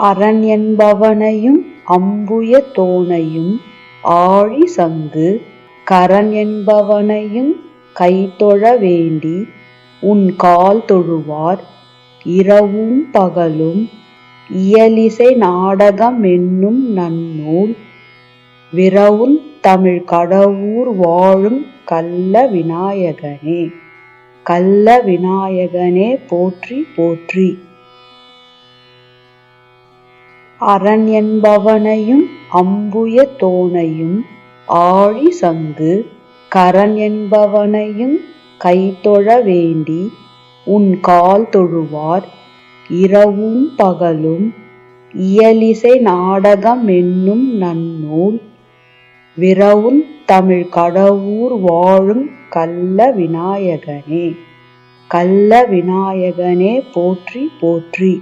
அரண் என்பவனையும் அம்புய தோனையும் ஆழி சங்கு கரண் என்பவனையும் கைதொழ வேண்டி உன்கால் தொழுவார் இரவும் பகலும் இயலிசை நாடகம் என்னும் நன்னூல் விரவுந் தமிழ்க் கடவூர் வாழும் கள்ள விநாயகனே. கள்ள விநாயகனே போற்றி போற்றி! அரண் என்பவனையும் அம்புய தோனையும் ஆழி சங்கு கரண் என்பவனையும் கைத்தொழ வேண்டி உன் கால் தொழுவார் இரவும் பகலும் இயலிசை நாடகம் என்னும் நன்னூல் விரவும் தமிழ் கடவுர் வாழும் கல்ல விநாயகனே. கல்ல விநாயகனே போற்றி போற்றி!